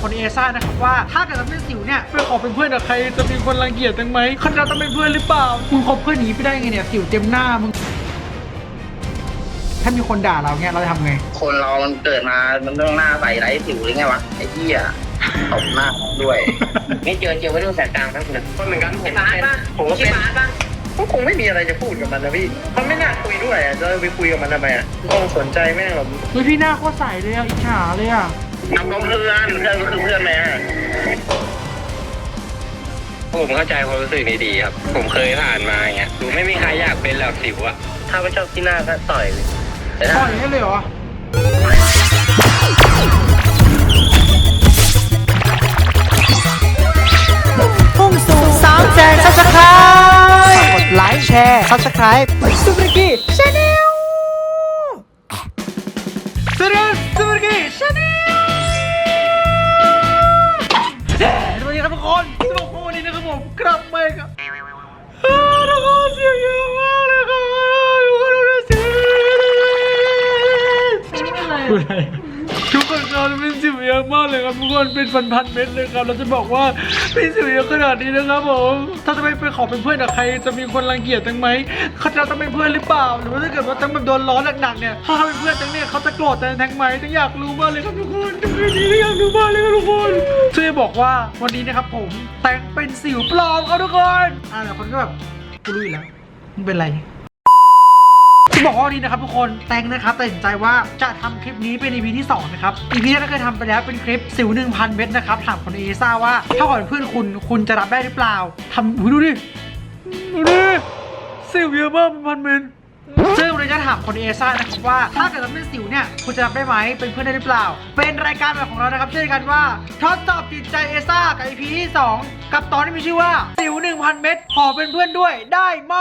คนเอซ่านะครับว่าถ้าเกิดเราเป็นสิวเนี่ยไปขอเป็นเพื่อนกับใครจะมีคนรังเกียจจังไหมคนเราต้องเป็นเพื่อนหรือเปล่ามึงคบเพื่อนหนีไปได้ไงเนี่ยสิวเต็มหน้ามึงถ้ามีคนด่าเราเนี่ยเราจะทำไง คนเรามันเกิดมา มันต้องหน้าใสไร้สิวหรือไงวะไอ้เหี้ยตบหน้าด้วย ไม่เจอเจอไม่ต้องแสกกลางทั้งนั้นคนเหมือนกันผมไอ้ฟ้าป่ะผมก็ใช่เป็นฟ้าป่ะก็คงไม่มีอะไรจะพูดกับมันนะพี่ มันไม่น่าคุยด้วยอะจะไปคุยกับมันทำไมอะต้องสนใจแม่งหรอกเฮ้ยพี่หน้าโคตรใสเลยอะอิจฉาเลยอะ ทำกับเพื่อนเพื่อนก็คือเพื่อนแม่ผมเข้าใจความรู้สึกนี้ดีครับ ผมเคยผ่านมาอย่างเงี้ยดูไม่มีใครอยากเป็นหรอกสิวอะถ้าไม่ชอบที่หน้าก็ต่อยเลยแต่ปถ้าล่อยได้เลยเหรอ พุ่งสู่สามแสนซับสไครต์กดไลค์แชร์ซับสไครต์สุริกี้ชาแนล กลับมาครับอ้วทุกคนเสียงเยอะมากเลยครับทุกคนดูเสียงพูดอะไรทุกคนเราเป็นสิวเยอะมากเลยครับทุกคนเป็นพันพันเม็ดเลยครับเราจะบอกว่าเป็นสิวเยอะขนาดนี้นะครับผมถ้าจะไปไปขอเป็นเพื่อนกับใครจะมีคนรังเกียจจังไหมเขาจะต้องเป็นเพื่อนหรือเปล่า หรือว่าถ้าเกิดว่าตั้งแบบโดนล้อหนักๆเนี่ยถ้าเขาเป็นเพื่อนจังเนี่ยเขาจะโกรธแต่แทงไหมต้องอยากรู้มากเลยครับทุกคนทุกคนนี้อยากรู้มากเลยครับทุกคน บอกว่าวันนี้นะครับผมแต่งเป็นสิวปลอมครับทุกคนอ่าแต่คนก็แบบกูรู้อยู่แล้วมึงเป็นไรจะบอกว่าวันนี้นะครับทุกคนแตงนะครับตัดสินใจว่าจะทำคลิปนี้เป็น EP ที่2นะครับ EP แรกก็เคยทำไปแล้วเป็นคลิปสิว1,000 เม็ดนะครับถามคนเอซ่าว่า ถ้าขอเป็นเพื่อนคุณคุณจะรับได้หรือเปล่าทำดูดิดูดิสิวเยอะมากพันเม็ด ซึ่งเราจะถามคนเอซ่านะครับว่า ถ้าเกิดเราเป็นสิวเนี่ย คุณจะรับได้ไหมเป็นเพื่อนได้หรือเปล่า เป็นรายการแบบของเรานะครับชื่อรายการว่าทดสอบจิตใจเอซ่ากับ EP ที่สองกับตอนที่มีชื่อว่าสิว 1,000 เม็ดขอเป็นเพื่อนด้วยได้ไหม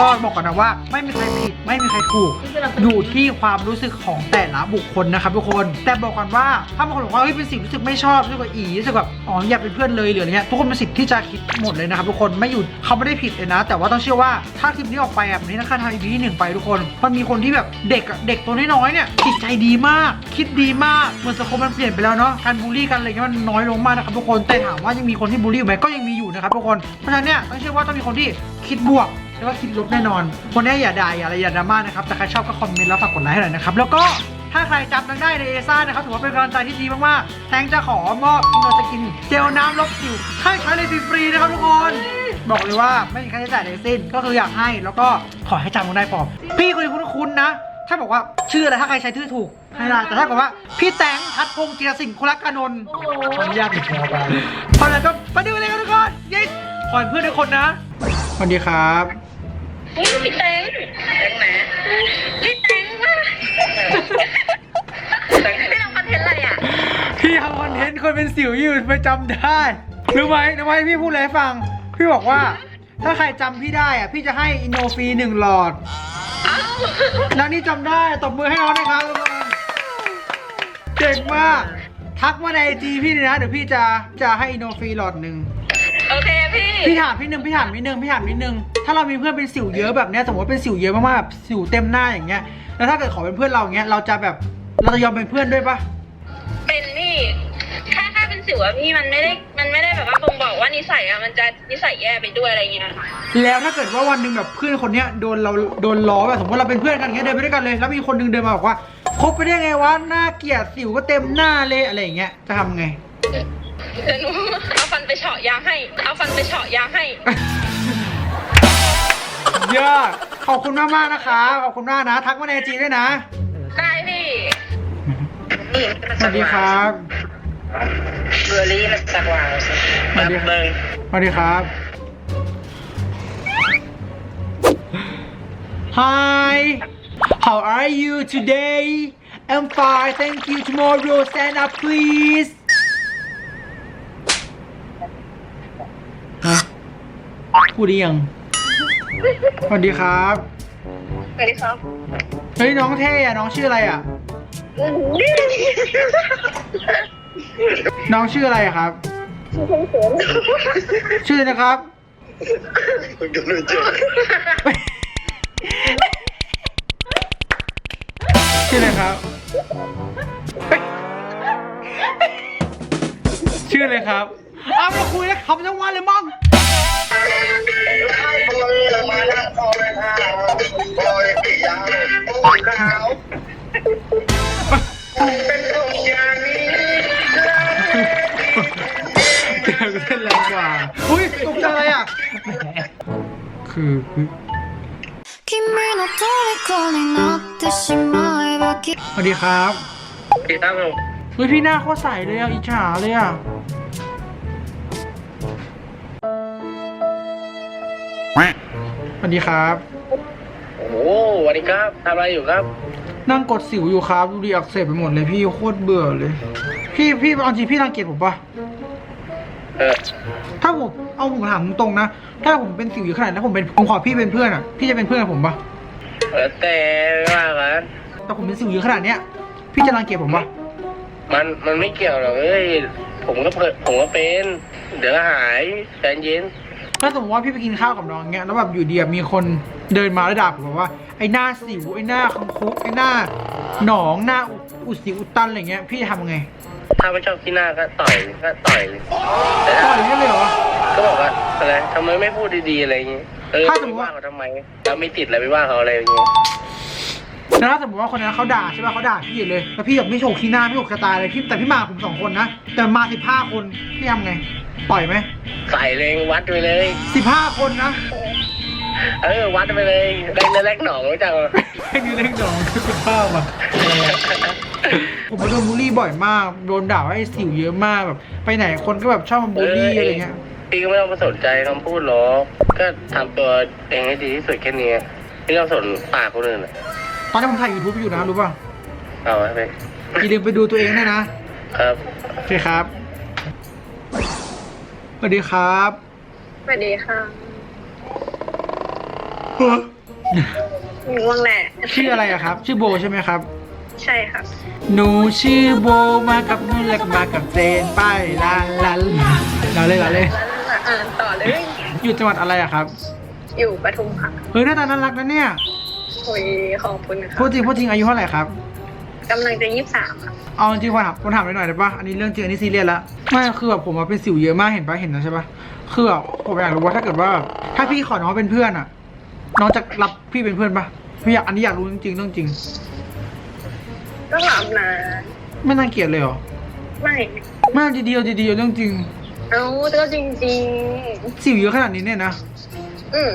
ก็บอกก่อนนะว่า ไม่มีใครผิด ไม่มีใครถูก อยู่ที่ความรู้สึกของแต่ละบุคคลนะครับทุกคน แต่บอกก่อนว่าถ้าบางคนบอกว่าเฮ้ยเป็นสิ่งรู้สึกไม่ชอบรู้สึกว่าอีรู้สึกแบบอ๋ออยากเป็นเพื่อนเลยหรืออะไรเงี้ยทุกคนมีสิทธิ์ที่จะคิดหมดเลยนะครับทุกคนไม่อยู่เขาไม่ได้ผิดเลยนะ แต่ว่าต้องเชื่อว่าถ้าคลิปนี้ออกไปแบบนี้นะคะทางอีพีที่หนึ่งไปทุกคน มันมีคนที่แบบเด็กอะเด็กตัวน้อยๆเนี่ยจิตใจดีมาก คิดดีมากเหมือนสังคมมันเปลี่ยนไปแล้วเนาะการบูลลี่กันอะไรเงี้ยมันน้อยลงมากนะครับทุกคนแต่ถามว่ายังมีคนที่บูลลี่อยู่ไหมก็ยังมีอยู่นะครับทุกคนเพราะฉะนั้นเนี่ยต้องเชื่อว่าต้องมีคนที่คิดบวก แล้วก็คิดลบแน่นอน คนนี้อย่าด่าอย่าอะไรอย่าดราม่านะครับ แต่ใครชอบก็คอมเมนต์แล้วฝากกดไลค์ให้หน่อยนะครับ แล้วก็ถ้าใครจำนังได้ในเอซ่านะครับถือว่าเป็นกำลังใจที่ดีมากๆแทงจะขอมอบอินโนสกินเจลน้ำลบสิวให้ใช้เลยฟรีๆนะครับทุกคน บอกเลยว่าไม่มีค่าใช้จ่ายใดสิ้นก็คืออยากให้แล้วก็ขอให้จำกันได้พอพี่คนนี้คุ้นๆนะ ถ้าบอกว่าชื่ออะไรถ้าใครใช้ชื่อถูกให้ได้แต่ถ้าบอกว่าพี่แตงทัดพงศ์จิรสิงห์คุลกานนท์ขออนุญาตติดตัวไปพอแล้วก็มาดูเลยกันทุกคนยิสขอเพื่อนทุกคนนะสวัสดีครับ อุ๊ยพี่แตงแตงไหนพี่แตงมากแตงพี่ทำคอนเทนต์อะไรอะพี่ทำคอนเทนต์คนเป็นสิวอยู่ไปจำได้รู้ไหมรู้ไหมพี่พูดอะไรให้ฟัง พี่บอกว่า ถ้าใครจำพี่ได้อะ พี่จะให้อินโนฟรีหนึ่งหลอดแล้วนี่จำได้ตบมือให้น้องนะครับเก่งมากทักมาในไอจีพี่เลยนะ เดี๋ยวพี่จะจะให้อินโนฟรีหลอดหนึ่ง โอเคพี่ พี่ถามพี่หนึ่งพี่ถามนิดนึงพี่ถามนิดนึงถ้าเรามีเพื่อนเป็นสิวเยอะแบบเนี้ยสมมติว่าเป็นสิวเยอะมากๆแบบสิวเต็มหน้าอย่างเงี้ยแล้วถ้าเกิดขอเป็นเพื่อนเราอย่างเงี้ยเราจะแบบเราจะยอมเป็นเพื่อนด้วยปะเป็นนี่แค่แค่เป็นสิวอะพี่มันไม่ได้ มันไม่ได้แบบว่าบ่งบอกว่านิสัยอะมันจะนิสัยแย่ไปด้วยอะไรเงี้ย แล้วถ้าเกิดว่าวันหนึ่งแบบเพื่อนคนเนี้ยโดนเราโดนล้อแบบสมมติเราเป็นเพื่อนกันอย่างเงี้ยเดินไปด้วยกันเลย แล้วมีคนหนึงเดินมาบอกว่าคบไปได้ไงวะหน้าเกลียดสิวก็เต็มหน้าเลยอะไรอย่างเงี้ยจะทำไง เดี๋ยวหนูเอาฟันไปเฉาะยางให้ เอาฟันไปเฉาะยางให้ เยอะ ขอบคุณมากมากๆนะคะ ขอบคุณมากนะ ทักมาในจีด้วยนะ ได้พี่สวัสดีครับ เบอร์รี่มันสักวางสิสวัสดีครับ สวัสดีครับ Hi How are you today I'm fine thank you tomorrow stand up please ูดไยัง สวัสดีครับ สวัสดีครับ เฮ้ยน้องเท่อะน้องชื่ออะไรอะน้องชื่ออะไรครับ ชื่อเพิ่งเสชื่อนะครับชื่ออะไรครับ ชื่ออะไรครับ อ้าวมาคุยแล้วคำทั้งวันเลยมั้ง เป็นคนอย่างนี้ เจอกูเต้นแรงกว่า อุ้ยตกใจอะไรอ่ะ คือคือ 君の虜になってしまえばきっ สวัสดีครับ พี่ตั้มผม เฮ้ยพี่หน้าโคตรใสเลยอ่ะ อิจฉาเลยอ่ะ สวัสดีครับ โอ้โหสวัสดีครับทำอะไรอยู่ครับ นั่งกดสิวอยู่ครับ ดูดีอักเสบไปหมดเลยพี่โคตรเบื่อเลย พี่พี่เอาจริงพี่รังเกียจผมปะเออ ถ้าผมเอาผมถามตรงๆนะ ถ้าผมเป็นสิวอยู่ขนาดนั้นผมเป็นผมขอพี่เป็นเพื่อนอะ พี่จะเป็นเพื่อนกับผมปะเออแต่ว่ากันแต่ผมเป็นสิวอยู่ขนาดเนี้ย พี่จะรังเกียจผมปะมันมันไม่เกี่ยวหรอกเอ้ยผมก็เปิดผมก็เป็น เดี๋ยวก็หายใจเย็น ถ้าสมมติว่าพี่ไปกินข้าวกับน้องเงี้ยแล้วแบบอยู่ดีอะมีคนเดินมาแล้วด่าผมบอกว่าไอ้หน้าสิวไอ้หน้าคังคกไอ้หน้าหนองหน้าอุอุดสิวอุดตันอะไรเงี้ยพี่จะทำไง ถ้าไม่ชอบที่หน้าก็ต่อยก็ต่อยแต่ต่ถ้าอยกันเลยเหรอก็บอกว่าอะไรทำไมไม่พูดดีๆอะไรอย่างเงี้ยเออถ้าสไปมมุติว่าว่าเขาทำไมเราไม่ติดอะไรไปว่าเขาอะไรอย่างเงี้ย แล้วถ้าสมมติว่าคนนั้นเขาด่าใช่ป่ะเขาด่าพี่อยู่เลย แล้วพี่แบบไม่โฉกขี้หน้าไม่โฉกกระตายเลยพี่แต่พี่มาผมสองคนนะ แต่มาสิบห้าคนพี่ทำไง ปล่อยไหมใส่เลยวัดไปเลย สิบห้าคนนะ เออวัดไปเลยได้เนื้อแรกหนองรู้จักไหมให้ดูเล่นดองคือคุณป้าอะ ผมมาโดนบูลลี่บ่อยมาก โดนด่าว่าไอ้สิวเยอะมากแบบ ไปไหนคนก็แบบชอบมาบูลลี่อะไรเงี้ย พี่ก็ไม่ต้องมาสนใจคำพูดหรอกก็ทำตัวเองให้ดีที่สุดแค่นี้ไม่ต้องสนปากคนอื่นอะ ตอนนี้ผมถ่ายยูทูบอยู่นะรู้ป่ะเอาไว้ไปอย่าลืมไปดูตัวเองด้วยนะครับโอเคครับสวัสดีครับสวัสดีค่ะง่วงแหละ ชื่ออะไรอะครับ ชื่อโบใช่ไหมครับ ใช่ค่ะหนูชื่อโบมากับนุ่นและก็มากับเจนไปลาลาลาเราเลยเราเลยแล้วอ่านต่อเลย อยู่จังหวัดอะไรอะครับ อยู่ปทุมค่ะเฮ้ยหน้าตาน่ารักนะเนี่ย โอ้ยขอบคุณค่ะพูดจริงพูดจริงอายุเท่าไหร่ครับกำลังจะยี่สิบสามค่ะเอาจริงๆผมถามผมถามหน่อยได้ปะอันนี้เรื่องจริงอันนี้ซีเรียสละไม่คือแบบผมอะเป็นสิวเยอะมากเห็นปะเห็นนะใช่ปะคือแบบผมอยากรู้ว่าถ้าเกิดว่า ถ้าพี่ขอน้องเป็นเพื่อนอะน้องจะรับพี่เป็นเพื่อนปะพี่อยากอันนี้อยากรู้จริงๆเรื่องจริง ก็หลับนะไม่น่าเกลียดเลยเหรอไม่ไม่เอาดีๆเอาดีๆเอาเรื่องจริงเอ้าก็จริงสิวเยอะขนาดนี้เนี่ยนะๆอืม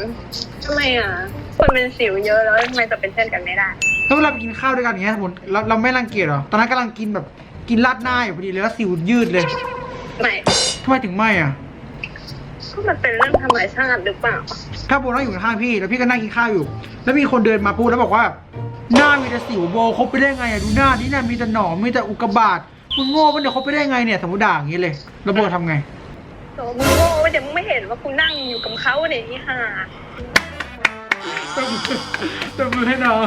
ทำไมอะ คนเป็นสิวเยอะแล้วทำไมจะเป็นเพื่อนกันไม่ได้แล้วเวลาไปกินข้าวด้วยกันอย่างเงี้ยสมมติเราเราไม่รังเกียจเหรอ ตอนนั้นกำลังกินแบบกินราดหน้าอยู่พอดีเลยแล้วสิวยืดเลยไม่ทำไมถึงไม่อะก็มันเป็นเรื่องธรรมชาติหรือเปล่า ถ้าโบนั่งอยู่ข้างๆพี่ แล้วพี่ก็นั่งกินข้าวอยู่ แล้วมีคนเดินมาพูดแล้วบอกว่า หน้ามีแต่สิวโบคบไปได้ไงอะดูหน้านี่น่ะมีแต่หนองมีแต่อุกกาบาตมึงโง่ปะเนี่ยคบไปได้ไงเนี่ยสมมติด่าอย่างงี้เลย แล้วโบทำไงโอ้มึงโง่เดี๋ยวมึงไม่เห็นว่ากูนั่งอยู่กับเขาเนี่ยนี่ค่ะ ตบมือตบมือให้น้อง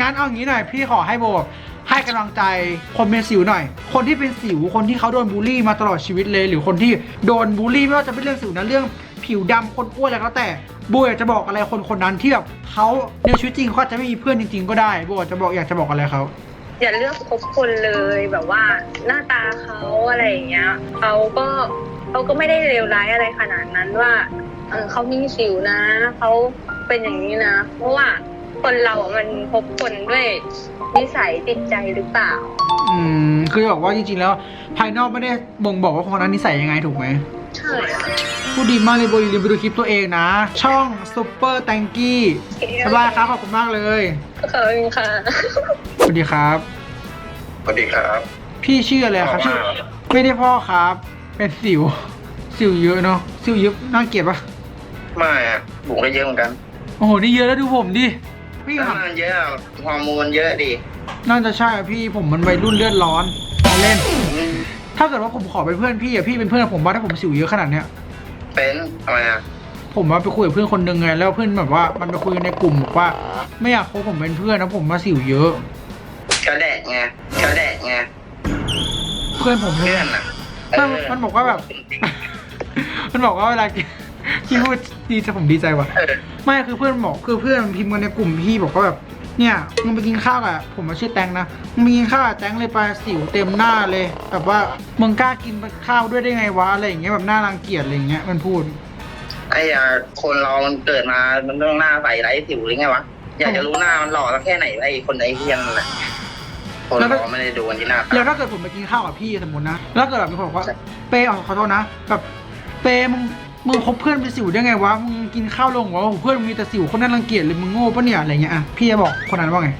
งั้นเอาอย่างนี้หน่อย พี่ขอให้โบแบบให้กำลังใจคนเป็นสิวหน่อย คนที่เป็นสิวคนที่เขาโดนบูลลี่มาตลอดชีวิตเลย หรือคนที่โดนบูลลี่ไม่ว่าจะเป็นเรื่องสิวนะเรื่องผิวดำคนอ้วนอะไรก็แล้วแต่โบอยากจะบอกอะไรคนคนนั้นที่แบบเขาในชีวิตจริงเขาอาจจะไม่มีเพื่อนจริง ๆ ก็ได้โบอยากจะบอกอยากจะบอกอะไรเขาอย่าเลือกคบคนเลยแบบว่าหน้าตาเขาอะไรอย่างเงี้ยเขาก็เขาก็ไม่ได้เลวร้ายอะไรขนาดนั้นว่าเออเขามีสิวนะเขา เป็นอย่างนี้นะ เพราะว่าคนเราอะมันพบคนด้วยนิสัยติดใจหรือเปล่า อืม คือบอกว่าจริงๆแล้ว ภายนอกไม่ได้บ่งบอกว่าคนนั้นนิสัยยังไงถูกไหมใช่พูดดีมากเลยโบอย่าลืมไปดูคลิปตัวเองนะ ช่องซุปเปอร์แตงกี้สบายครับขอบคุณมากเลยขอบคุณค่ะสวัสดีครับ สวัสดีครับ พี่ชื่ออะไรครับชื่อไม่ได้พ่อครับ เป็นสิว สิวเยอะเนาะสิวเยอะน่าเกลียดปะไม่อะบุกได้เยอะเหมือนกัน โอ้โห นี่เยอะแล้วดูผมดิ พี่ถ้าครับมันเยอะอะฮอร์โมนเยอะดิน่าจะใช่อะพี่ผมมันวัยรุ่นเลือดร้อนมาเล่นถ้าเกิดว่าผมขอเป็นเพื่อนพี่อะพี่เป็นเพื่อนกับผมบ้างถ้าผมสิวเยอะขนาดเนี้ย เป็นทำไมอะผมว่าไปคุยกับเพื่อนคนหนึ่งไงแล้วเพื่อนแบบว่ามันไปคุยกันในกลุ่มบอกว่า ไม่อยากคบผมเป็นเพื่อนนะผมมาสิวเยอะ กระแดะไงกระแดะไงเพื่อนผมเพื่เนี่อยนอะมันมันบอกว่าแบบ มันบอกว่าเวลา พี่พูดดีจะผมดีใจว่ะเออไม่คือเพื่อนบอกคือเพื่อนมันพิมพ์กันในกลุ่มพี่บอกว่าแบบเนี่ยมึงไปกินข้าวกับผมมาชื่อแตงนะมึงไปกินข้าวกับแตงเลยไปสิวเต็มหน้าเลยแบบว่ามึงกล้ากินข้าวด้วยได้ไงวะอะไรอย่างเงี้ยแบบน่ารังเกียจอะไรอย่างเงี้ยมันพูดไอ้อะคนเรามันเกิดมามันต้องหน้าใสไร้สิวหรือไงวะอยากจะรู้หน้ามันหล่อสักแค่ไหนไอ้คนไอ้เฮียนนแหละคนแล้วถ้าเราไม่ได้ดูกันที่หน้าตาแล้วถ้าเกิดผมไปกินข้าวกับพี่สมมตินะแล้วเกิดแบบมีคนบอกว่าเปย์อ๋อขอโทษนะแบบเปย์มึง มึงคบเพื่อนเป็นสิวได้ไงวะ มึงกินข้าวลงหัวว่าเพื่อนมึงมีแต่สิวคนนั้นรังเกียจเลยมึงโง่ปะเนี่ยอะไรเงี้ยอะพี่จะบอกคนนั้นว่าไง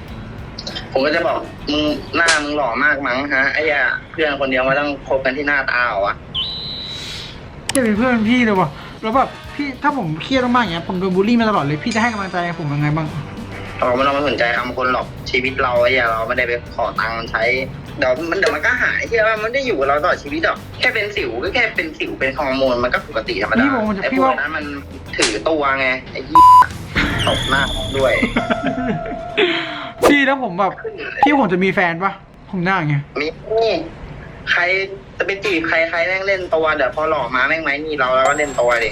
ผมก็จะบอกมึงหน้ามึงหล่อมากมั้งฮะไอ้ยาเพื่อนคนเดียวมาต้องคบกันที่หน้าตาเหรอวะจะเป็นเพื่อนพี่เลยวะแล้วแบบพี่ถ้าผมเครียดมากๆอย่างเงี้ยผมโดนบูลลี่มาตลอดเลยพี่จะให้กำลังใจผมยังไงบ้าง เราไม่ต้องมาสนใจคำคนหรอกชีวิตเราไอ้ยาเราไม่ได้ไปขอตังค์มันใช้เดี๋ยวมันเดี๋ยวมันก็หายเชื่อว่ามันไม่ได้อยู่กับเราตลอดชีวิตหรอกแค่เป็นสิวก็แค่เป็นสิวเป็นฮอร์โมนมันก็ปกติธรรมดาพี่บอกว่าไอ้พี่พวว่ากนั้นมันถือตัวไงไอ้ยี่ตบหน้าด้วยพี่แล้วผมแบบพี่ผมจะมีแฟนปะผมหน้าอย่างเงี้ยมีนี่ใครจะไปจีบใครใครแม่งเล่นตัวเดี๋ยวพอหล่อมาแม่งไหมนี่เราแล้วก็เล่นตัวดิ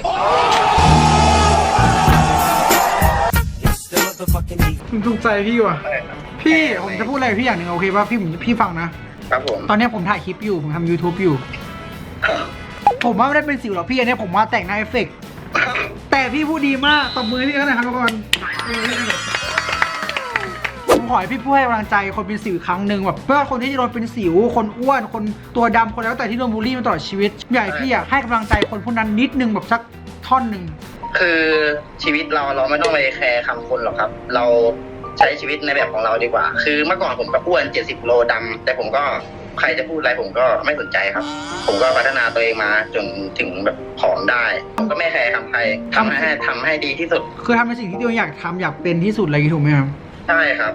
ผมถูกใจพี่ว่ะ พี่ผมจะพูดอะไรกับพี่อย่างหนึ่งโอเคป่ะพี่ผมพี่ฟังนะ ครับผม ตอนเนี้ยผมถ่ายคลิปอยู่ ผมทำ YouTube อยู่ ผมว่าไม่ได้เป็นสิวหรอกพี่อันเนี้ยผมว่าแต่งหน้าเอฟเฟกต์แต่พี่พูดดีมากตบมือให้พี่กันหนะครับทุกคนผมขอให้พี่พูดให้กำลังใจคนเป็นสิวอีกครั้งหนึ่งแบบเพื่อคนที่โดนเป็นสิว คนอ้วน คนตัวดำคนแล้วแต่ที่โดนบูลลี่มาตลอดชีวิตอยากให้พี่อะให้กำลังใจคนพวกนั้นนิดนึงแบบสักท่อนหนึ่ง คือชีวิตเราเราไม่ต้องไปแคร์คำคนหรอกครับ เราใช้ชีวิตในแบบของเราดีกว่า คือเมื่อก่อนผมก็อ้วน70โลดำแต่ผมก็ใครจะพูดอะไรผมก็ไม่สนใจครับ ผมก็พัฒนาตัวเองมาจนถึงแบบผอมได้ ผมก็ไม่แคร์คำใครทำให้ทำให้ดีที่สุด คือทำในสิ่งที่ตัวเองอยากทำอยากเป็นที่สุดอะไรอย่างงี้ถูกไหมครับ ใช่ครับ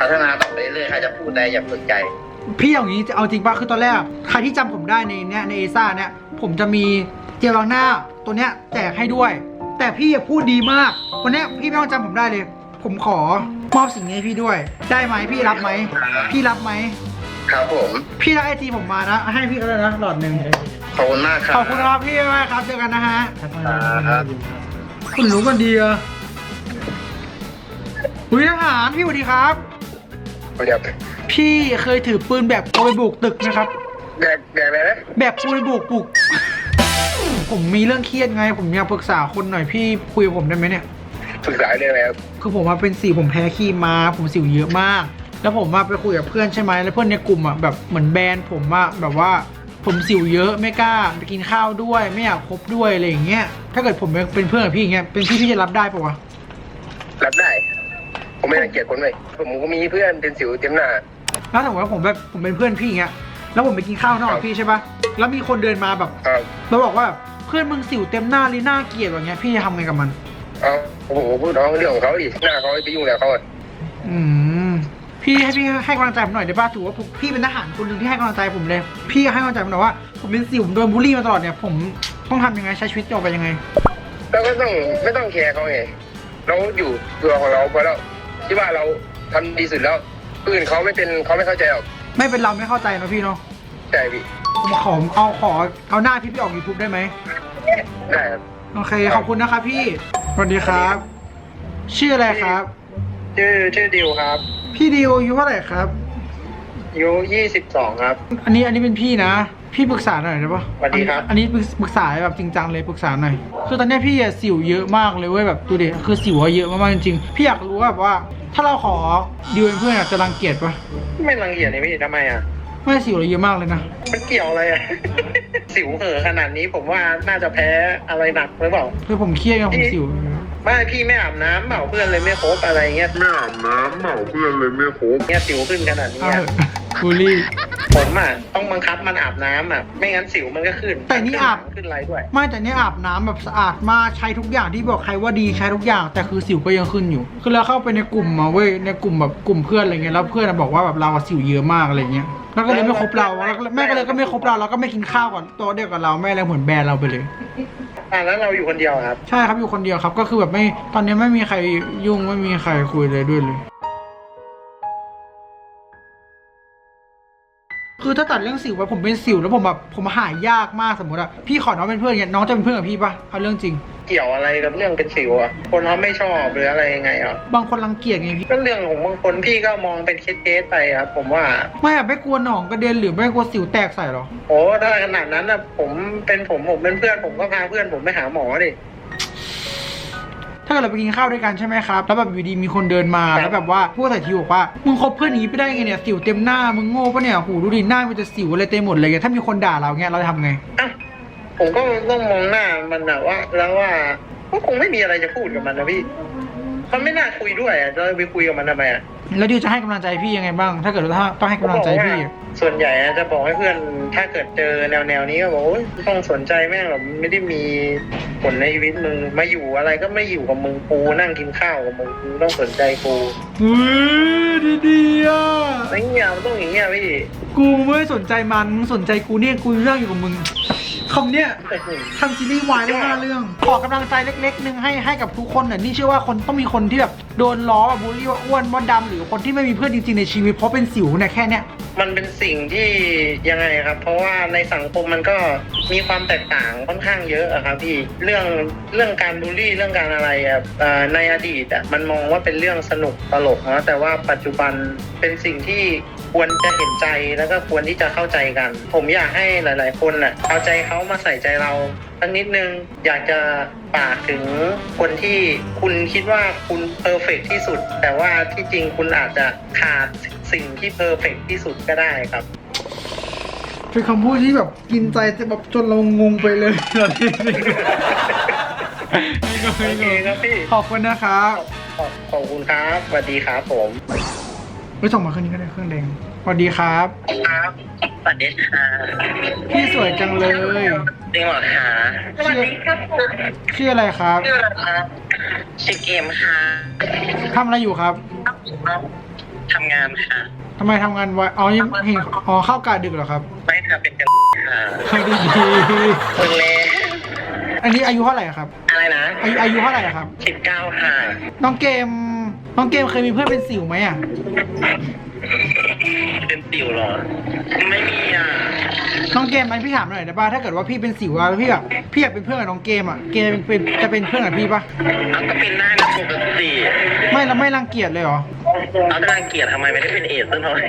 พัฒนาต่อไปเรื่อยๆใครจะพูดอะไรอย่าสนใจ พี่อย่างนี้เอาจริงปะคือตอนแรกอะใครที่จำผมได้ในเนี้ยในเอซ่าเนี้ยผมจะมีเจลล้างหน้าตัวเนี้ยแจกให้ด้วย แต่พี่อะพูดดีมาก วันเนี้ยพี่ไม่ต้องจำผมได้เลย ผมขอมอบสิ่งนี้ให้พี่ด้วย ได้ไหมพี่รับไหม พี่รับไหม ครับผม พี่รับไอจีผมมานะ ให้พี่ก็เลยนะหลอดหนึ่งขอบคุณมากครับขอบคุณครับพี่มากครับเจอกันนะฮะ ครับคุณรู้กันดีอะอุ้ยทหารพี่สวัสดีครับเดี๋ยวพี่เคยถือปืนแบบเอาไปบุกตึกนะครับ แดกแดกอะไรนะ แบบปุยบุกปุก ผมมีเรื่องเครียดไง ผมอยากปรึกษาคนหน่อยพี่คุยกับผมได้ไหมเนี่ยปรึกษาเรื่องอะไรครับคือผมมาเป็นสิวผมแพ้ครีมมา ผมสิวเยอะมาก แล้วผมมาไปคุยกับเพื่อนใช่ไหมแล้วเพื่อนในกลุ่มอะแบบเหมือนแบนผมอะแบบว่าผมสิวเยอะไม่กล้าไปกินข้าวด้วย ไม่อยากคบด้วยอะไรอย่างเงี้ยถ้าเกิดผมเป็นเพื่อนกับพี่อย่างเงี้ยเป็นพี่พี่จะรับได้ปะวะรับได้ ผมไม่รังเกียจคนเลยผมก็มีเพื่อนเป็นสิวเต็มหน้าแล้วสมมติว่าผมแบบผมเป็นเพื่อนพี่อย่างเงี้ยแล้วผมไปกินข้าวนอกกับพี่ใช่ปะแล้วมีคนเดินมาแบบ ครับ แล้วบอกว่าเพื่อนมึงสิวเต็มหน้าเลยน่าเกลียดอย่างเงี้ยพี่จะทำไงกับมัน เอาโอ้โหพูดน้องเรื่องของเขาดิหน้าเขาไปยุ่งแล้วเขาอะอืมพี่ให้พี่ให้กำลังใจผมหน่อยได้ป่ะถือว่าผมพี่เป็นทหารคนหนึ่งที่ให้กำลังใจผมเลย พี่ให้กำลังใจผมหน่อยว่าผมเป็นสิวผมโดนบูลลี่มาตลอดเนี่ยผมต้องทำยังไงใช้ชีวิตต่อไปยังไง เราก็ต้องไม่ต้องแคร์เขาไงเราอยู่ตัวของเราพอแล้วที่ว่าเราทำดีสุดแล้วอื่นเขาไม่เป็นเขาไม่เข้าใจหรอกไม่เป็นเราไม่เข้าใจนะพี่เนาะใช่พี่ ผมขอเอาขอเอาหน้าพี่ไปออกยูทูบได้ไหม ได้ครับโอเค ขอบคุณนะครับพี่ สวัสดีครับ ชื่ออะไรครับ ชื่อชื่อดิวครับพี่ดิวอายุเท่าไหร่ครับ อายุยี่สิบสองครับ อันนี้อันนี้เป็นพี่นะ พี่ปรึกษาหน่อยได้ปะสวัสดีครับ อันนี้อันนี้ปรึกษาแบบจริงจังเลยปรึกษาหน่อย คือตอนเนี้ยพี่อะสิวเยอะมากเลยเว้ยแบบดูดิคือสิวอะเยอะมากๆจริงๆ พี่อยากรู้ว่าแบบว่า ถ้าเราขอดิวเป็นเพื่อนอะจะรังเกียจปะไม่รังเกียจนี่พี่ทำไมอะ ไม่สิวเราเยอะมากเลยนะ มันเกี่ยวอะไรอะสิวเห่อะขนาดนี้ผมว่าน่าจะแพ้อะไรหนักหรือเปล่า คือผมเครียดกับผมสิวไม่พี่ไม่อาบน้ำเปล่าเพื่อนเลยไม่คบอะไรเงี้ยไม่อาบน้ำเปล่าเพื่อนเลยไม่คบเงี้ยสิวขึ้นขนาดนี้เอาอะ เถอะบูลลี่ ผมอะต้องบังคับมันอาบน้ำอะ ไม่งั้นสิวมันก็ขึ้นแต่นี่อาบ ขึ้นอะไรด้วย ไม่แต่เนี่ยอาบน้ำแบบสะอาดมากใช้ทุกอย่างที่บอกใครว่าดีใช้ทุกอย่าง แต่คือสิวก็ยังขึ้นอยู่ คือเราเข้าไปในกลุ่มมาเว้ยในกลุ่มแบบกลุ่มเพื่อนอะไรเงี้ยแล้วเพื่อนอะบอกว่าแบบเราอะสิวเยอะมากอะไรเงี้ย แล้วก็เลยไม่คบเราแล้วก็แม่ก็เลยก็ไม่คบเราแล้วก็ไม่กินข้าวกับโตัวเดียวกับเราแม่เลยเหมือนแบนเราไปเลย อะแล้วเราอยู่คนเดียวครับ ใช่ครับอยู่คนเดียวครับ ก็คือแบบไม่ตอนนี้ไม่มีใครยุ่งไม่มีใครคุยเลยด้วยเลย คือถ้าตัดเรื่องสิวไปผมเป็นสิวแล้วผมแบบผมหายยากมากสมมติอะพี่ขอน้องเป็นเพื่อนเนี่ยน้องจะเป็นเพื่อนกับพี่ปะเอาเรื่องจริง เกี่ยวอะไรกับเรื่องเป็นสิวอะ คนเขาไม่ชอบหรืออะไรยังไงอะบางคนรังเกียจไงพี่ก็เรื่องของบางคนพี่ก็มองเป็นเคสๆไปครับผมว่า ไม่อะไม่กลัวหนองกระเด็นหรือไม่กลัวสิวแตกใส่หรอโอ้ถ้าขนาดนั้นนะผมเป็นผมผมเป็นเพื่อนผมก็พาเพื่อนผมไปหาหมอดิ ถ้าเกิดเราไปกินข้าวด้วยกันใช่ไหมครับแล้วแบบอยู่ดีมีคนเดินมาครับแล้วแบบว่าพูดใส่ทีบอกว่ามึงคบเพื่อนอย่างนี้ไปได้ไงเนี่ยสิวเต็มหน้ามึงโง่ปะเนี่ยหูดูดิหน้ามันจะสิวอะไรเต็มหมดเลยไงถ้ามีคนด่าเราเงี้ยเราจะทำไงอ้าวผมก็ต้องมองหน้ามันนะว่า แล้วว่าก็คงไม่มีอะไรจะพูดกับมันนะพี่มันไม่น่าคุยด้วยอะจะไปคุยกับมันทำไมอะ แล้วดิวจะให้กำลังใจพี่ยังไงบ้าง ถ้าเกิดว่าต้องให้กำลังใจพี่ส่วนใหญ่อะจะบอกให้เพื่อนถ้าเกิดเจอแนวแนวๆนี้ก็บอกโอ๊ยไม่ต้องสนใจแม่งหรอกมันไม่ได้มีผลในชีวิตมึงมาอยู่อะไรก็ไม่อยู่กับมึงกูนั่งกินข้าวกับมึงกูต้องสนใจกูอุ้ยดีดีๆอะไอ้เงี้ยมันต้องอย่างเงี้ยพี่ กูไม่สนใจมันมึงสนใจกูเนี่ยกูเรื่องอยู่กับมึง คำเนี้ยทำซีรีส์วายได้ห้าเรื่อง ขอกำลังใจเล็กๆนึงให้ให้กับทุกคนน่ะนี่เชื่อว่าคนต้องมีคนที่แบบโดนล้อแบบบูลลี่ว่าอ้วนว่าดำหรือคนที่ไม่มีเพื่อนจริงๆในชีวิตเพราะเป็นสิวเนี่ยแค่เนี้ยมันเป็นสิ่งที่ยังไงครับ เพราะว่าในสังคมมันก็มีความแตกต่างค่อนข้างเยอะอะครับพี่เรื่องเรื่องการบูลลี่เรื่องการอะไรอะเอ่อในอดีตอะมันมองว่าเป็นเรื่องสนุกตลกนะแต่ว่าปัจจุบันเป็นสิ่งที่ ควรจะเห็นใจแล้วก็ควรที่จะเข้าใจกัน ผมอยากให้หลาย ๆ คนน่ะเอาใจเขามาใส่ใจเราสักนิดนึงอยากจะฝากถึงคนที่คุณคิดว่าคุณเพอร์เฟกที่สุด แต่ว่าที่จริงคุณอาจจะขาดสิ่งที่เพอร์เฟกที่สุดก็ได้ครับเป็นคำพูดที่แบบกินใจแต่แบบจนเรางงไปเลยตอนนี้โอเคครับพี่ขอบคุณนะครับขอบขอบคุณครับสวัสดีครับผม ไปส่งมาเครื่องนี้ก็ได้เครื่องแดงสวัสดีครับ ครับสวัสดีค่ะพี่สวยจังเลยจริงเหรอคะชื่อชื่ออะไรครับชื่ออะไรคะชื่อเกมค่ะทำอะไรอยู่ครับทำงานค่ะทำไมทำงานไวอ๋อยังเห็นอ๋อเข้ากะดึกเหรอครับไม่ค่ะเป็นกันค่ะใช่ดีดีคุณเล่อันนี้อายุเท่าไหร่ครับ อะไรนะอายุอายุเท่าไหร่ครับสิบเก้าค่ะน้องเกม น้องเกมเคยมีเพื่อนเป็นสิวไหมอะ เป็นติวเหรอ ไม่มีอะ น้องเกมมันพี่ถามหน่อยได้ป่ะถ้าเกิดว่าพี่เป็นสิวอะแล้วพี่แบบพี่อยากเป็นเพื่อนกับน้องเกมอะเกมเป็นจะเป็นเพื่อนกับพี่ป่ะเอาก็เป็นได้นะปกติไม่แล้วไม่รังเกียจเลยเหรอ เอาจะรังเกียจทำไมไม่ได้เป็นเอดซะหน่อย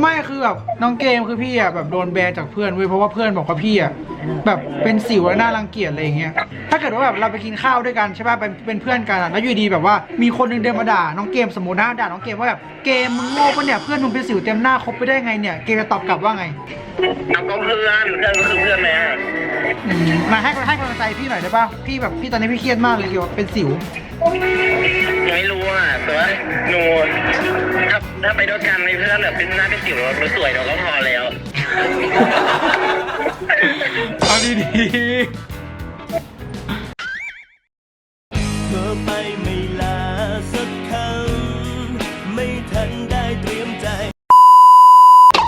ไม่คือแบบน้องเกมคือพี่อะแบบโดนแบนจากเพื่อนเว้ยเพราะว่าเพื่อนบอกว่าพี่อะแบบเป็นสิวแล้วน่ารังเกียจอะไรอย่างเงี้ยถ้าเกิดว่าแบบเราไปกินข้าวด้วยกันใช่ป่ะเป็นเป็นเพื่อนกันอะแล้วอยู่ดีแบบว่ามีคนหนึงเดินมาด่าน้องเกมสมมตินะด่าน้องเกมว่าแบบเกมมึงโง่ปะเนี่ยเพื่อนมึงเป็นสิวเต็มหน้าคบไปได้ไงเนี่ย เกมจะตอบกลับว่าไงเอาก็เพื่อนเพื่อนก็คือเพื่อนแม่อืมมาให้ให้กำลังใจพี่หน่อยได้ป่ะพี่แบบพี่ตอนนี้พี่เครียดมากเลยเกี่ยวกับเป็นสิว ไม่รู้อะแต่ว่าหนูถ้าถ้าไปด้วยกันในเพื่อนแบบเป็นหน้าเป็นสิวเราสวยเราก็พอแล้ว เอาดีเ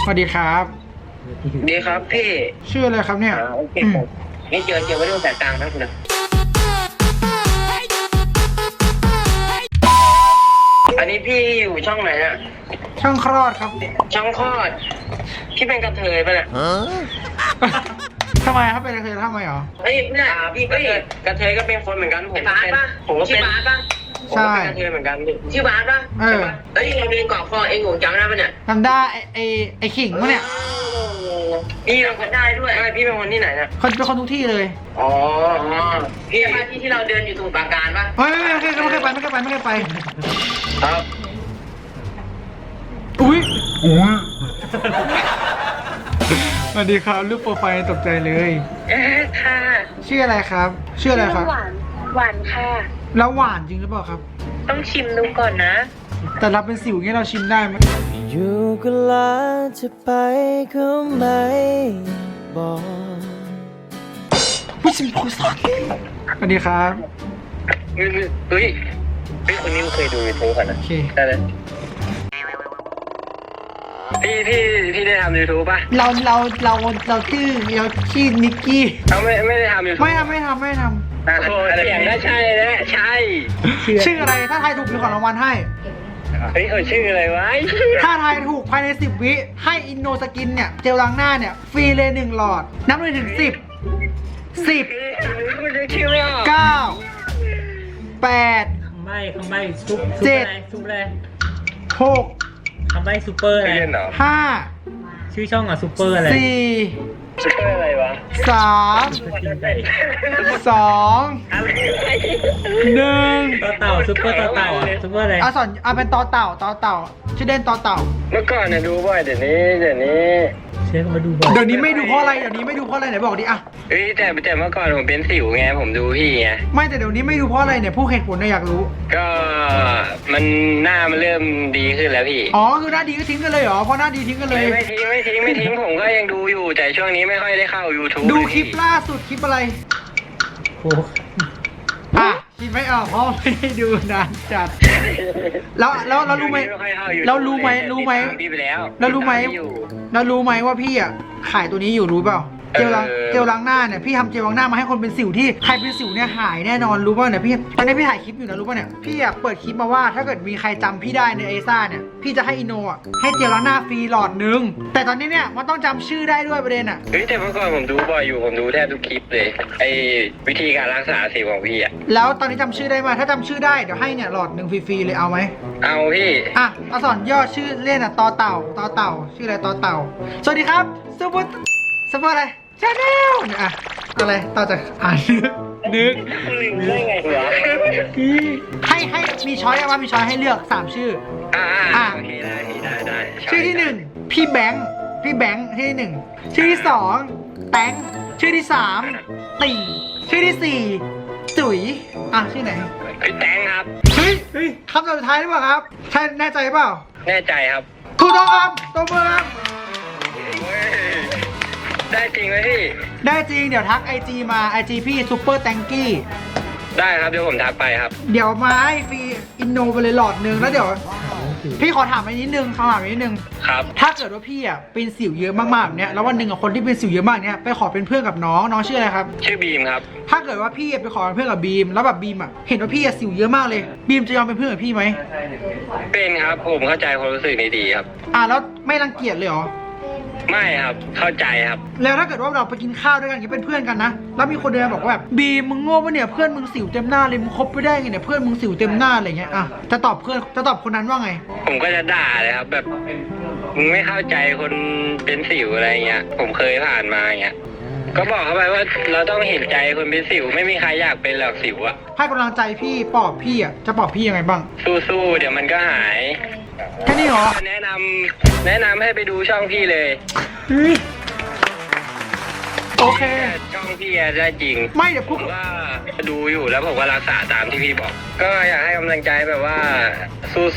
สวัสดีครับ ดีครับพี่ชื่ออะไรครับเนี่ย อ่าโอเคอืมผมนี่เจอเจอไว้ตรงสายกลางนะคุณนะอันนี้พี่อยู่ช่องไหนอะช่างคลอดครับ ช่องคลอดพี่เป็นกระเทยปะเนี่ยทำไมครับเป็นกระเทยทำไมเหรอ เฮ้ยเนี่ยพี่ก็กระเทยก็เป็นคนเหมือนกันผมเป็นผมก็เป็น ผมก็เป็นกระเทยเหมือนกันพี่ชื่อบาสป่ะเออ เอ้ยเราเรียนเกาะคอเองหงจำได้ปะเนี่ยจำได้ไอไอไอขิงวะเนี่ยพี่เป็นคนได้ด้วยพี่เป็นคนที่ไหนเนี่ยคนเป็นคนทุกที่เลยอ๋อพี่พี่มาที่ที่เราเดินอยู่สมุทรปราการป่ะไม่ไม่ไม่ไม่เคยไม่เคยไปไม่เคยไปไม่เคยไปครับอุ้ยสวัสดีครับรูปโปรไฟล์ตกใจเลย เออค่ะชื่ออะไรครับ ชื่ออะไรครับ หวานหวานค่ะ แล้วหวานจริงหรือเปล่าครับ ต้องชิมดูก่อนนะ แต่เราเป็นสิวเงี้ยเราชิมได้ไหมอยู่ก็ลาจะไปก็ไม่บอกผู้ชิมโพสต์สวัสดีครับเฮ้ยเฮ้ยคนนี้มันเคยดูยูทูบกันนะโอเค ได้เลยพี่พี่พี่ได้ทำยูทูบป่ะเราเราเราเราชื่อเราชื่อนิกกี้ เขาไม่ไม่ได้ทำยูทูบไม่ทำไม่ทำไม่ท โอ้เสียงก็ใช่แล้วใช่ำชื่ออะไรถ้าทายถูกมีของรางวัลให้ เฮ้ยเออชื่ออะไรวะถ้าทายถูกภายใน 10 วิให้อินโนสกินเนี่ย เจลล้างหน้าเนี่ย ฟรีเลยหนึ่งหลอด นับเลยถึง 10สิบคุณจะคิดไม่ออกเก้าแปดคำใบ้คำใบ้ซุปเจ็ดซุปอะไรซุปอะไรหกคำใบ้ซูเปอร์อะไร เล่นเหรอห้าชื่อช่องอะซูเปอร์อะไร สี่ ซุปเปอร์อะไรวะสามซุปเปอร์ตีนไก่สองหนึ่งต่อเต่าซูเปอร์ต่อเต่าอะซูเปอร์อะไรอะสอนอะเป็นต่อเต่าต่อเต่าชื่อเด่นต่อเต่า เมื่อก่อนเนี่ยดูบ่อยเดี๋ยวนี้เดี๋ยวนี้เชฟมาดูบอลเดี๋ยวนี้ไม่ดูเพราะอะไรเดี๋ยวนี้ไม่ดูเพราะอะไรไหนบอกดิอะเฮ้ยแต่แต่เมื่อก่อนผมเป็นสิวไงผมดูพี่ไงไม่แต่เดี๋ยวนี้ไม่ดูเพราะอะไรเนี่ยผู้เหตุผลเนี่ยอยากรู้ ก็มันหน้ามันเริ่มดีขึ้นแล้วพี่อ๋อคือหน้าดีก็ทิ้งกันเลยเหรอเพราะหน้าดีทิ้งกันเลยไม่ไม่ทิ้งไม่ทิ้งไม่ทิ้งผมก็ยังดูอยู่แต่ช่วงนี้ไม่ค่อยได้เข้า YouTube ดูเลยคลิปพี่ล่าสุดคลิปอะไรโอ้โหอะคิดไม่ออกเพราะไม่ได้ดูนานจัดแล้วแล้วเรารู้ไหมช่วงนี้ค่อยเข้า YouTube เรารู้ไหมเลยรู้ไหม ติดตาพี่ไปแล้วแล้วรู้ไหมติดตาพี่อยู่แล้วรู้ไหมว่าพี่อะขายตัวนี้อยู่รู้เปล่า เจลล้างเออเจลล้างหน้าเนี่ยพี่ทำเจลล้างหน้ามาให้คนเป็นสิวที่ใครเป็นสิวเนี่ยหายแน่นอนรู้ป่ะเนี่ยพี่ตอนนี้พี่ถ่ายคลิปอยู่นะรู้ป่ะเนี่ยพี่อะเปิดคลิปมาว่าถ้าเกิดมีใครจำพี่ได้ในเอซ่าเนี่ยพี่จะให้อินโนอะให้เจลล้างหน้าฟรีหลอดนึงแต่ตอนนี้เนี่ยมันต้องจำชื่อได้ด้วยประเด็นอะเฮ้ยแต่เมื่อก่อนผมดูบ่อยอยู่ผมดูแทบทุกคลิปเลยไอ้วิธีการรักษาสิวของพี่อะแล้วตอนนี้จำชื่อได้ไหมถ้าจำชื่อได้เดี๋ยวให้เนี่ยหลอดหนึ่งฟรีๆเลยเอาไหมเอาพี่ อะเอาสอนย่อชื่อเล่นอะต่อเต่าต่อเต่า ชื่ออะไรต่อเต่า สวัสดีครับซูเปอร์ซูเปอร์อะไร ชาแนลเนี่ยอะอะไรต่อจากอ่านนึกนึกได้ไงวะให้ให้มีช้อยว่ามีช้อยให้เลือกสามชื่อ อ่าอะโอเคได้พี่ได้ได้ชื่อที่หนึ่งพี่แบงค์พี่แบงค์ชื่อที่หนึ่งชื่อที่สองแตงชื่อที่สามติ่งชื่อที่สี่จุ๋ยอะชื่อไหนพี่แตงครับเฮ้ยเฮ้ยคำสุดท้ายหรือเปล่าครับใช่แน่ใจเปล่า แน่ใจครับถูกต้องครับตัวเบอร์ครับเว้ย ได้จริงไหมพี่ ได้จริงเดี๋ยวทักไอจีมาไอจีพี่ซูเปอร์แตงกี้ ได้ครับเดี๋ยวผมทักไปครับ เดี๋ยวมาให้ฟรีอินโนไปเลยหลอดหนึ่งแล้วเดี๋ยว พี่ขอถามไปนิดนึงคำถามนิดนึง ครับ ถ้าเกิดว่าพี่อะเป็นสิวเยอะมากๆแบบเนี้ยแล้ววันหนึ่งอะคนที่เป็นสิวเยอะมากเนี้ยไปขอเป็นเพื่อนกับน้องน้องชื่ออะไรครับ ชื่อบีมครับ ถ้าเกิดว่าพี่ไปขอเป็นเพื่อนกับบีม แล้วแบบบีมอะเห็นว่าพี่อะสิวเยอะมากเลย บีมจะยอมเป็นเพื่อนกับพี่ไหมเป็นครับผมเข้าใจความรู้สึกนี้ดีครับ อะแล้วไม่รังเกียจเลยเหรอ ไม่ครับ เข้าใจครับ แล้วถ้าเกิดว่าเราไปกินข้าวด้วยกันอย่างเงี้ยเป็นเพื่อนกันนะ แล้วมีคนเดินมาบอกว่าแบบบีมมึงโง่ปะเนี่ยเพื่อนมึงสิวเต็มหน้าเลยมึงคบไปได้ไงเนี่ยเพื่อนมึงสิวเต็มหน้าอะไรเงี้ยอะจะตอบเพื่อนจะตอบคนนั้นว่าไง ผมก็จะด่าเลยครับ แบบมึงไม่เข้าใจคนเป็นสิวอะไรเงี้ย ผมเคยผ่านมาอย่างเงี้ย ก็บอกเขาไปว่าเราต้องเห็นใจคนเป็นสิว ไม่มีใครอยากเป็นหรอกสิวอะให้กำลังใจพี่ปลอบพี่อะจะปลอบพี่ยังไงบ้างสู้ๆเดี๋ยวมันก็หายแค่นี้เหรอ แนะนำแนะนำให้ไปดูช่องพี่เลย โอเค ช่องพี่อะได้จริง ไม่เดี๋ยวผพูดมก็ดูอยู่แล้วผมก็รักษาตามที่พี่บอก ก็อยากให้กำลังใจแบบว่า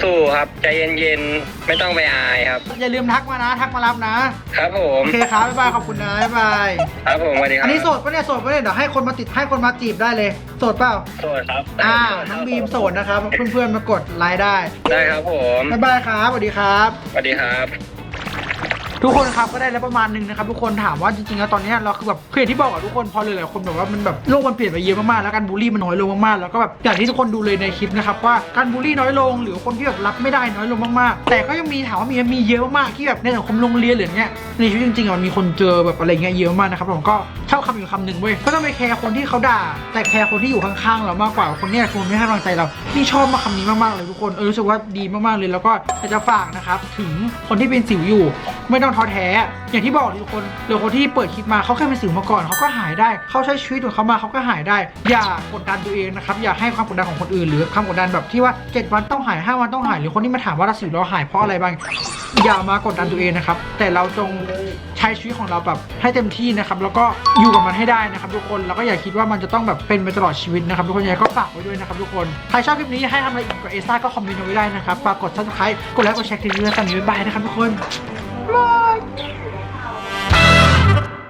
สู้ๆครับ ใจเย็นๆ ไม่ต้องไปอายครับ อย่าลืมทักมานะ ทักมารับนะครับผมโอเคครับบ๊ายบายขอบคุณนะบ๊ายบายครับผมสวัสดีครัอับนนี้โสดปะเนี่ยโสดปะเนี่ยเดี๋ยวให้คนมาติดให้คนมาจีบได้เลยโสดเปล่าโสดครับอ่าน้องบีมโสดนะครับเพื่อนๆมากดไลค์ได้ได้ครับผมบ๊ายบายครับสวัสดีครับ สวัสดีครับ ทุกคนครับก็ได้แล้วประมาณหนึงนะครับทุกคนถามว่าจริงๆแล้วตอนนี้เราคือแบบคืออย่างที่บอกอะทุกคนพอเลยหลายคนแบบว่ามันแบบโลกมันเปลี่ยนไปเยอะมากๆแล้วการบูลลี่มันน้อยลงมากๆแล้วก็แบบอย่างที่ทุกคนดูเลยในคลิปนะครับว่าการบูลลี่น้อยลง หรือคนที่แบบรับไม่ได้น้อยลงมากๆ แต่ก็ยังมีถามว่ามีมีเยอะมากๆที่แบบในสังคมโรงเรียนหรือเนี้ยในชีวิตจริงๆอะมันมีคนเจอแบบอะไรเงี้ยเยอะมากนะครับผมก็ชอบคำอยู่คำหนึ่งเว้ยก็ต้องไปแคร์คนที่เขาด่า แต่แคร์คนที่อยู่ข้างๆเรามากกว่าคนเนี้ยคนไม่ให้กำลังใจเรานี่ชอบมาคำนี้มากๆเลยทุกคนเออรู้สึกว่าดีมากๆเลยแล้วก็จะฝากนะครับถึงคนที่เป็นสิวอยู่ไม่ต้องท้อแท้ อย่างที่บอกทุกคนหรือคนที่เปิดคลิปมาเขาแค่เป็นสิวมาก่อนเขาก็หายได้ เขาใช้ชีวิตของเขามาเขาก็หายได้ อย่ากดดันตัวเองนะครับ อย่าให้ความกดดันของคนอื่น หรือความกดดันแบบที่ว่า 7 วันต้องหาย 5 วันต้องหาย หรือคนที่มาถามว่าเราสิวเราหายเพราะอะไรบ้าง อย่ามากดดันตัวเองนะครับ แต่เราจงใช้ชีวิตของเราแบบให้เต็มที่นะครับ แล้วก็อยู่กับมันให้ได้นะครับ ทุกคน แล้วก็อย่าคิดว่ามันจะต้องแบบเป็นไปตลอดชีวิตนะครับทุกคนยังไงก็ฝากไว้ด้วยนะครับทุกคน ใครชอบคลิปนี้ให้ทำอะไรอีกกับเอซ่าก็คอมเมนต์เอาไว้ได้นะครับ ฝากกด subscribe กดไลค์ กดแชร์คลิปนี้แล้วกันบ๊ายบายนะครับทุกคน vlog!